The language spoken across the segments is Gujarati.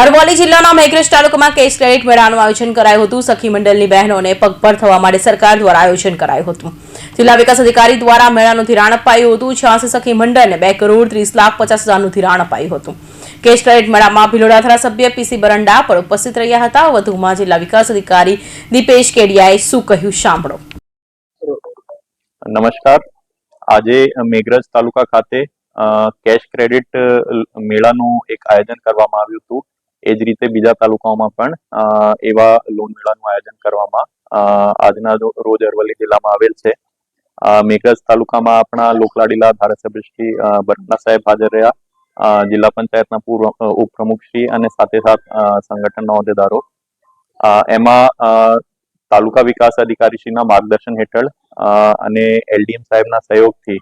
અરવલ્લી જિલ્લાના મેઘરજ તાલુકામાં કેશ ક્રેડિટ મેળાનું આયોજન કરાયું હતું. સખી મંડળની બહેનોને પગભર થવા માટે સરકાર દ્વારા આયોજન કરાયું હતું. જિલ્લા વિકાસ અધિકારી દ્વારા મેળાનું ધિરાણ અપાયું હતું. છ્યાસી સખી મંડળને બે કરોડ ત્રીસ લાખ પચાસ હજારનું ધિરાણ અપાયું હતું. કેશ ક્રેડિટ મેળામાં ભિલોડા ધારાસભ્ય પીસી બરંડા પણ ઉપસ્થિત રહ્યા હતા. વધુમાં જિલ્લા વિકાસ અધિકારી દીપેશ કેડિયાએ શું કહ્યું સાંભળો. નમસ્કાર. આજે મેઘરજ તાલુકા ખાતે કેશ ક્રેડિટ મેળાનું એક આયોજન કરવામાં આવ્યું હતું. એ જ રીતે બીજા તાલુકાઓમાં પણ એવા લોન મેળાનું આયોજન કરવામાં આજના રોજ અરવલ્લી જિલ્લામાં આવેલ છે. મેઘરજ તાલુકામાં આપણા લોકલાડીલા ધારાસભ્ય શ્રી અ, સાહેબ હાજર રહ્યા. જિલ્લા પંચાયતના પૂર્વ ઉપપ્રમુખ શ્રી અને સાથે સાથ સંગઠનના હોદ્દેદારો એમાં તાલુકા વિકાસ અધિકારીશ્રીના માર્ગદર્શન હેઠળ અને એલડીએમ સાહેબના સહયોગથી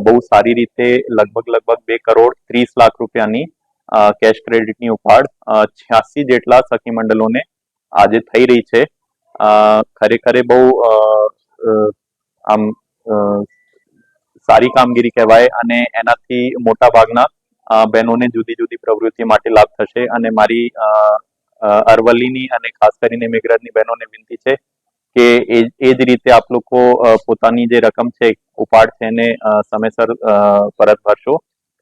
બહુ સારી રીતે લગભગ લગભગ બે કરોડ ત્રીસ લાખ રૂપિયાની કેશ ક્રેડિટની ઉપાડ છ્યાસી જેટલા સખી મંડળોને આજે થઈ રહી છે. ખરેખર બહુ આમ સારી કામગીરી કહેવાય અને એનાથી મોટા ભાગના બહેનોને જુદી જુદી પ્રવૃત્તિ માટે લાભ થશે અને મારી અરવલ્લીની અને ખાસ કરીને મેઘરાજની બહેનોને વિનંતી છે કે એ જ રીતે આપ લોકો પોતાની જે રકમ છે, ઉપાડ છે એને સમયસર પરત ભરશો.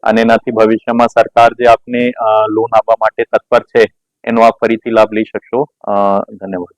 અને એનાથી ભવિષ્યમાં સરકાર જે આપને લોન આપવા માટે તત્પર છે, એનો આપ ફરીથી લાભ લઈ શકશો. ધન્યવાદ.